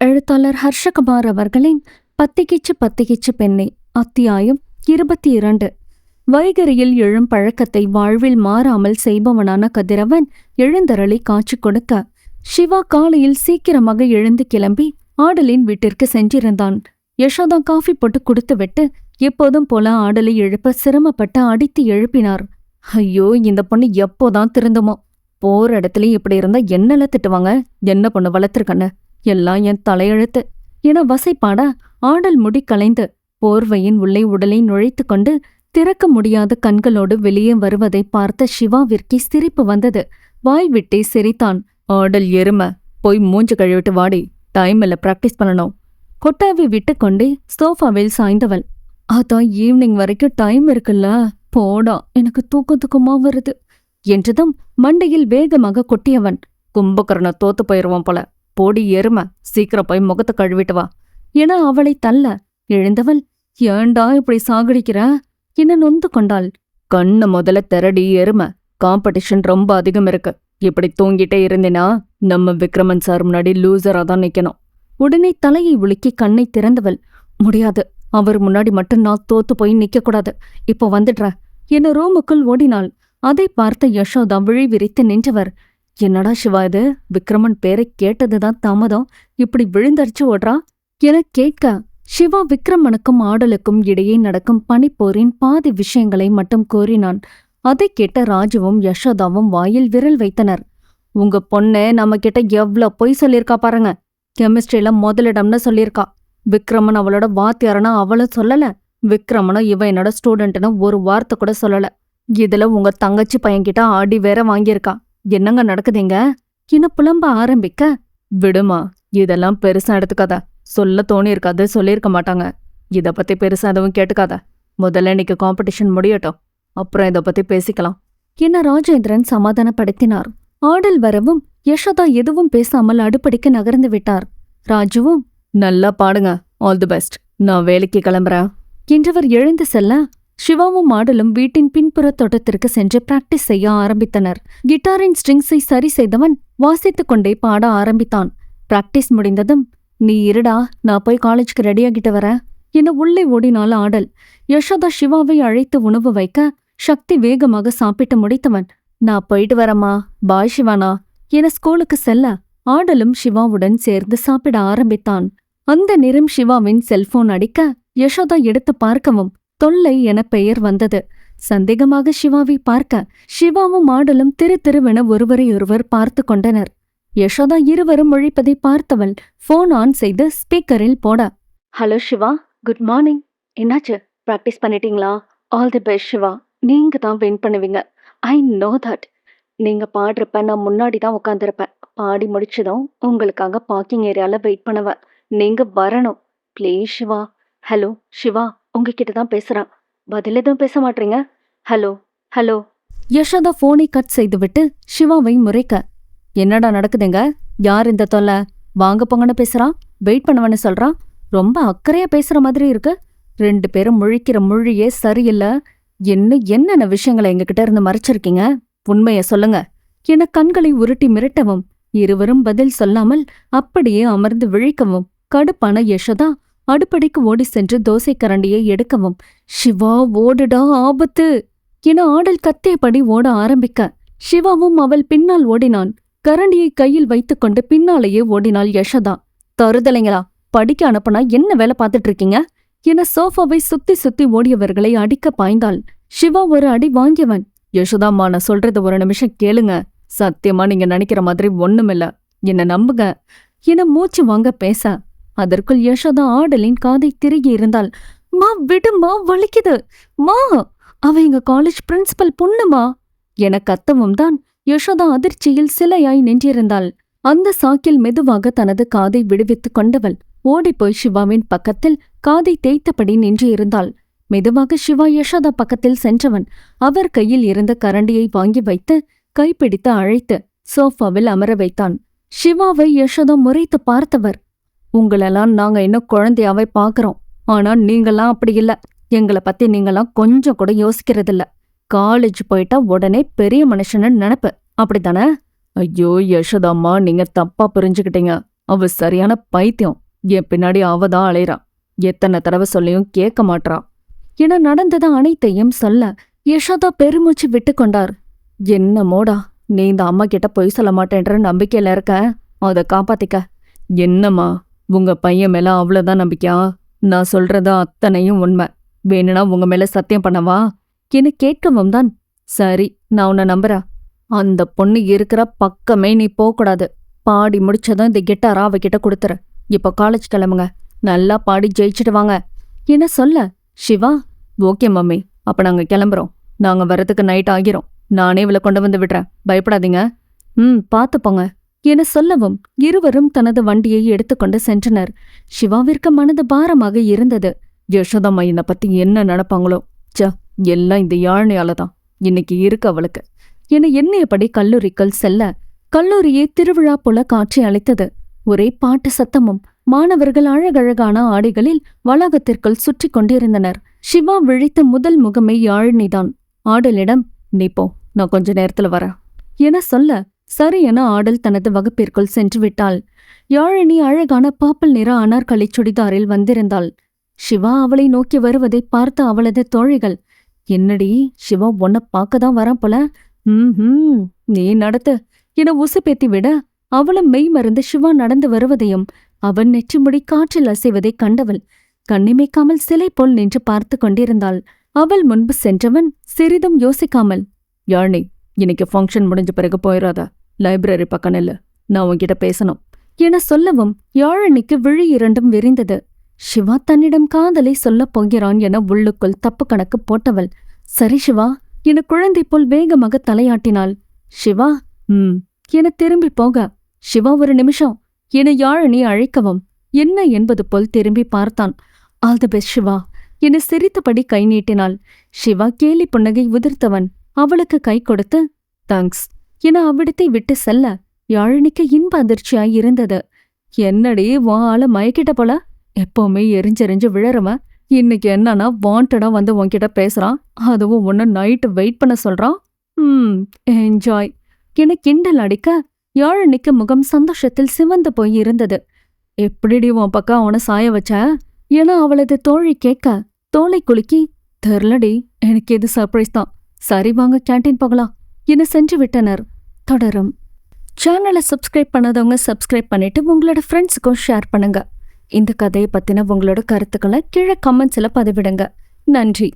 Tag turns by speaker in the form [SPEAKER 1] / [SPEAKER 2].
[SPEAKER 1] எழுத்தாளர் ஹர்ஷகுமார் அவர்களின் பத்திகிச்சு பத்திகிச்சு பெண்ணே அத்தியாயம் இருபத்தி இரண்டு வைகரியில் எழும் பழக்கத்தை வாழ்வில் மாறாமல் செய்பவனான கதிரவன் எழுந்தரளி காட்சி கொடுக்க சிவா காலையில் சீக்கிரமாக எழுந்து கிளம்பி ஆடலின் வீட்டிற்கு சென்றிருந்தான். யசோதா காஃபி போட்டு கொடுத்துவிட்டு எப்போதும் போல ஆடலை எழுப்ப சிரமப்பட்டு அடித்து எழுப்பினார். ஐயோ இந்த பொண்ணு எப்போதான் திருந்துமோ? போற இடத்துலயும் இப்படி இருந்தா என்னல திட்டுவாங்க? என்ன பொண்ணு வளர்த்துருக்கண்ணு எல்லாம் என் தலையெழுத்து என வசைப்பாட ஆடல் முடி கலைந்து போர்வையின் உள்ளே உடலை நுழைத்து கொண்டு திறக்க முடியாத கண்களோடு வெளியே வருவதை பார்த்த சிவாவிற்கு சிரிப்பு வந்தது. வாய் விட்டே சிரித்தான். ஆடல் எரும போய் மூஞ்சு கழுவிட்டு வாடி. டைம் இல்ல பிராக்டிஸ் பண்ணணும். கொட்டாவி விட்டு கொண்டே சோஃபாவில் சாய்ந்தவள். அதான் ஈவினிங் வரைக்கும் டைம் இருக்குல்ல போடா. எனக்கு தூக்க தூக்கமா வருது. என்றதும் மண்டையில் வேகமாக கொட்டியவன். கும்பகர்ண தோத்து போயிருவான் போல. போடி எரும சீக்கிரம் போய் முகத்தை கழுவிட்டு வா. என அவளை தள்ள எழுந்தவள் ஏண்டா இப்படி சாகடிக்கிற? என நொந்து கொண்டாள்? கண்ணு முதல்ல திரடி எரும காம்படிஷன் ரொம்ப அதிகம் இருக்கு. இப்படி தூங்கிட்டே இருந்தேனா நம்ம விக்ரமன் சார் முன்னாடி லூசரா தான் நிக்கணும். உடனே தலையை உலுக்கி கண்ணை திறந்தவள் முடியாது. அவர் முன்னாடி மட்டும் நான் தோத்து போய் நிக்க கூடாது இப்போ வந்துடுற என ரூமுக்குள் ஓடினாள். அதை பார்த்த யசோதா விழி விரித்து நின்றவர் என்னடா சிவா இது? விக்ரமன் பேரை கேட்டதுதான் தாமதம். இப்படி விழுந்தடிச்சு ஓடுறா? என கேட்க சிவா விக்ரமனுக்கும் ஆடலுக்கும் இடையே நடக்கும் பனிப்போரின் பாதி விஷயங்களை மட்டும் கூறினான் அதை கேட்ட ராஜுவும் யசோதாவும் வாயில் விரல் வைத்தனர். உங்க பொண்ணு நம்ம கிட்ட எவ்ளோ பொய் சொல்லியிருக்கா பாருங்க. கெமிஸ்ட்ரியில முதலிடம்னு சொல்லியிருக்கா. விக்ரமன் அவளோட வாத்தியாரனா அவளும் சொல்லல. விக்ரமனும் இவ என்னோட ஸ்டூடெண்ட்னு ஒரு வார்த்தை கூட சொல்லல. இதுல உங்க தங்கச்சி பையன்கிட்ட ஆடி வேற வாங்கியிருக்கா. என்னங்க நடக்குதுங்க? என்ன புலம்ப ஆரம்பிக்க? விடுமா இதெல்லாம் பெருசா எடுத்துக்காத. சொல்ல தோணி இருக்காது சொல்லியிருக்க மாட்டாங்க. இத பத்தி பெருசா எதுவும் கேட்டுக்காத. முதல்ல இன்னைக்கு காம்படிஷன் முடியட்டும். அப்புறம் இத பத்தி பேசிக்கலாம். என்ன ராஜேந்திரன் சமாதானப்படுத்தினார். ஆடல் வரவும் யசோதா எதுவும் பேசாமல் அடுப்படிக்கு நகர்ந்து விட்டார். ராஜுவும் நல்லா பாடுங்க. All the best. நான் வேலைக்கு கிளம்புறேன். என்றவர் எழுந்து செல்ல சிவாவும் ஆடலும் வீட்டின் பின்புற தோட்டத்திற்கு சென்று பிராக்டிஸ் செய்ய ஆரம்பித்தனர். கிட்டாரின் ஸ்ட்ரிங்ஸை சரி செய்தவன் வாசித்துக் கொண்டே பாட ஆரம்பித்தான். பிராக்டிஸ் முடிந்ததும் நீ இருடா நான் போய் காலேஜ்க்கு ரெடியாகிட்டு வரேன். என உள்ளே ஓடினால ஆடல். யசோதா சிவாவை அழைத்து உணவு வைக்க சக்தி வேகமாக சாப்பிட்டு முடித்தவன் நான் போயிட்டு வரம்மா பாய் சிவானா என ஸ்கூலுக்கு செல்ல ஆடலும் சிவாவுடன் சேர்ந்து சாப்பிட ஆரம்பித்தான். அந்த நேரம் சிவாவின் செல்போன் அடிக்க யசோதா எடுத்து பார்க்கவும் தொல்லை என பெயர் வந்தது. சந்தேகமாக சிவாவை பார்க்க சிவாவும் ஆடலும் திரு திருவென ஒருவரையொருவர் பார்த்து கொண்டனர். யசோதா இருவரும் முழிப்பதை பார்த்தவள் போன் ஆன் செய்து ஸ்பீக்கரில் போட ஹலோ சிவா குட் மார்னிங் என்னாச்சு? ப்ராக்டிஸ் பண்ணிட்டீங்களா? All the best Siva. நீங்க தான் வின் பண்ணுவீங்க. ஐ நோ தட் நீங்க பாடுறப்ப நான் முன்னாடி தான் உட்காந்துருப்பேன் பாடி முடிச்சதும் உங்களுக்காக பார்க்கிங் ஏரியால வெயிட் பண்ணுவேன். நீங்க வரணும். ப்ளீஸ் சிவா. ஹலோ சிவா. உங்ககிட்ட தான் பேசுறான். பதில் எதுவும் பேச மாட்டீங்க? Hello hello. யஷோதா போனை கட் செய்துவிட்டு சிவாவை முறைக்க. என்னடா நடக்குதுங்க? யார் இந்த தொல்லை? வாங்க போங்கன்னு பேசுறான்? வெயிட் பண்ணுவேன்னு சொல்றான்? ரொம்ப அக்கறையா பேசுற மாதிரி இருக்கு. ரெண்டு பேரும் முழிக்கிற மொழியே சரியில்லை. இன்னும் என்னென்ன விஷயங்களை எங்ககிட்ட இருந்து மறைச்சிருக்கீங்க? உண்மைய சொல்லுங்க. என கண்களை உருட்டி மிரட்டவும் இருவரும் பதில் சொல்லாமல் அப்படியே அமர்ந்து விழிக்கவும் கடுப்பான யசோதா அடுப்படைக்கு ஓடி சென்று தோசை கரண்டியை எடுக்கவும் சிவா ஓடுடா ஆபத்து! என ஆடல் கத்தியபடி ஓட ஆரம்பிக்க சிவாவும் அவள் பின்னால் ஓடினான். கரண்டியை கையில் வைத்துக்கொண்டு பின்னாலேயே ஓடினாள் யசோதா தருதலைங்களா படிக்க அனுப்பனா என்ன வேலை பார்த்துட்டு இருக்கீங்க என சோஃபாவை சுத்தி சுத்தி ஓடியவர்களை அடிக்க பாய்ந்தாள். சிவா ஒரு அடி வாங்கியவன். யசோதாம்மா நான் சொல்றது ஒரு நிமிஷம் கேளுங்க. சத்தியமா நீங்க நினைக்கிற மாதிரி ஒண்ணுமில்ல. என்ன நம்புங்க. என மூச்சு வாங்க பேச அதற்குள் யசோதா ஆடலின் காதை திருகி இருந்தாள். மா விடுமா வலிக்குது. மா அவ எங்க காலேஜ் பிரின்சிபல் பொண்ணுமா என கத்தவும் தான் யசோதா அதிர்ச்சியில் சிலையாய் நின்றிருந்தாள். அந்த சாக்கில் மெதுவாக தனது காதை விடுவித்துக் கொண்டவள் ஓடிப்போய் சிவாவின் பக்கத்தில் காதை தேய்த்தபடி நின்றிருந்தாள். மெதுவாக சிவா யசோதா பக்கத்தில் சென்றவன் அவர் கையில் இருந்த கரண்டியை வாங்கி வைத்து கைப்பிடித்து அழைத்து சோஃபாவில் அமர வைத்தான். சிவாவை யசோதா முறைத்து பார்த்தவர் உங்களெல்லாம் நாங்க இன்னும் குழந்தையாவே பாக்குறோம். ஆனா நீங்கெல்லாம் அப்படி இல்ல. எங்களை பத்தி நீங்கெல்லாம் கொஞ்சம் கூட யோசிக்கிறதில்ல. காலேஜ் போயிட்டா உடனே பெரிய மனுஷன்னு நினைப்பு. அப்படித்தானே? ஐயோ யசோதாம்மா நீங்க தப்பா புரிஞ்சுக்கிட்டீங்க. அவ சரியான பைத்தியம். என் பின்னாடி அவ தான் அலையறா எத்தனை தடவை சொல்லியும் கேட்க மாட்றா. என நடந்தது அனைத்தையும் சொல்ல யசோதா பெருமூச்சு விட்டு கொண்டார். என்ன மோடா நீ இந்த அம்மா கிட்ட பொய் சொல்ல மாட்டேன்ற நம்பிக்கையில இருக்க. அதை காப்பாத்திக்க. என்னம்மா உங்க பையன் மேல அவ்வளவுதான் நம்பிக்கையா? நான் சொல்றது அத்தனையும் உண்மை. வேணும்னா உங்க மேல சத்தியம் பண்ணவா? என கேட்கவும் தான். சரி நான் உன்னை நம்புறா அந்த பொண்ணு இருக்கிற பக்கமே நீ போகக்கூடாது. பாடி முடிச்சதும் இந்த கிட்டாரா அவகிட்ட கொடுத்துற இப்போ காலேஜ் கிளம்புங்க. நல்லா பாடி ஜெயிச்சுட்டு வாங்க. என்ன சொல்ல? சிவா? Okay mummy. அப்ப நாங்க கிளம்புறோம். நாங்க வரதுக்கு நைட் ஆகிரும். நானே இவளை கொண்டு வந்து விடுறேன். பயப்படாதீங்க. ம் பார்த்துப்போங்க என சொல்லவும் இருவரும் தனது வண்டியை எடுத்துக்கொண்டு சென்றனர். சிவாவிற்கு மனது பாரமாக இருந்தது. யசோதம்மா என்னை பத்தி என்ன நினப்பாங்களோ? ச்ச எல்லாம் இந்த யாழ்னையால தான். இன்னைக்கு இருக்கு அவளுக்கு. என எண்ணியபடி கல்லூரிக்குள் செல்ல கல்லூரியே திருவிழா போல காட்சி அளித்தது. ஒரே பாட்டு சத்தமும் மாணவர்கள் அழகழகான ஆடைகளில் வளாகத்திற்குள் சுற்றி கொண்டிருந்தனர். சிவா விழித்த முதல் முகமே யாழினிதான். ஆடலிடம் நீ போ நான் கொஞ்ச நேரத்துல வரேன் என சொல்ல சரி என ஆடல் தனது வகுப்பிற்குள் சென்று விட்டாள் யாழினி அழகான பாப்பல் நிற அனார்கலி சுடிதாரில் வந்திருந்தாள். சிவா அவளை நோக்கி வருவதை பார்த்த அவளது தோழிகள் என்னடி சிவா உன்னை பார்க்க தான் வரான் போல. ம் நீ நடத்து என உசுப்பேத்தி விட அவளும் மெய் மறந்து சிவா நடந்து வருவதையும் அவன் நெற்றிமுடி காற்றில் அசைவதைக் கண்டவள் கண்ணிமைக்காமல் சிலை போல் நின்று பார்த்து கொண்டிருந்தாள். அவள் முன்பு சென்றவன் சிறிதும் யோசிக்காமல் யாழ்னி இன்னைக்கு ஃபங்க்ஷன் முடிஞ்ச பிறகு போயிடாதா லைப்ரரி பக்கம் நில்லு. நான் உன்கிட்ட பேசணும். என சொல்லவும் யாழனிக்கு விழி இரண்டும் விரிந்தது. சிவா தன்னிடம் காதலை சொல்லப் போகிறான் என உள்ளுக்குள் தப்பு கணக்கு போட்டவள். சரி சிவா என குழந்தை போல் வேகமாக தலையாட்டினாள். சிவா ம் என திரும்பி போக. சிவா ஒரு நிமிஷம் என யாழினி அழைக்கவும். என்ன என்பது போல் திரும்பி பார்த்தான். ஆல் தி பெஸ்ட் சிவா என சிரித்தபடி கை நீட்டினாள். சிவா கேலி புன்னகை உதிர்த்தவன். அவளுக்கு கை கொடுத்து தேங்க்ஸ் என அவ்விடத்தை விட்டு செல்ல யாழினிக்கு இன்ப அதிர்ச்சியாய் இருந்தது. என்னடி உன் ஆள மயக்கிட்ட போல? எப்பவுமே எரிஞ்செறிஞ்சு விழறவன் இன்னைக்கு என்னன்னா வாண்டடா வந்து உன்கிட்ட பேசுறான். அதுவும் உன்ன நைட்டு வெயிட் பண்ண சொல்றான். ம் என்ஜாய் என கிண்டல் அடிக்க யாழினிக்கு முகம் சந்தோஷத்தில் சிவந்து போய் இருந்தது. எப்படிடி உன் பக்கம் அவனை சாய வச்ச என அவளது தோழி கேட்க தோலை குலுக்கி தெரிலடி எனக்கு எது சர்ப்ரைஸ் தான். சரி வாங்க கேண்டீன் போகலாம் என சென்று விட்டனர் தொடரும். சேனலை சப்ஸ்கிரைப் பண்ணாதவங்க சப்ஸ்கிரைப் பண்ணிட்டு உங்களோட ஃப்ரெண்ட்ஸுக்கும் ஷேர் பண்ணுங்க. இந்த கதையை பத்தின உங்களோட கருத்துக்களை கீழே கமெண்ட்ஸில் பதிவிடுங்க. நன்றி.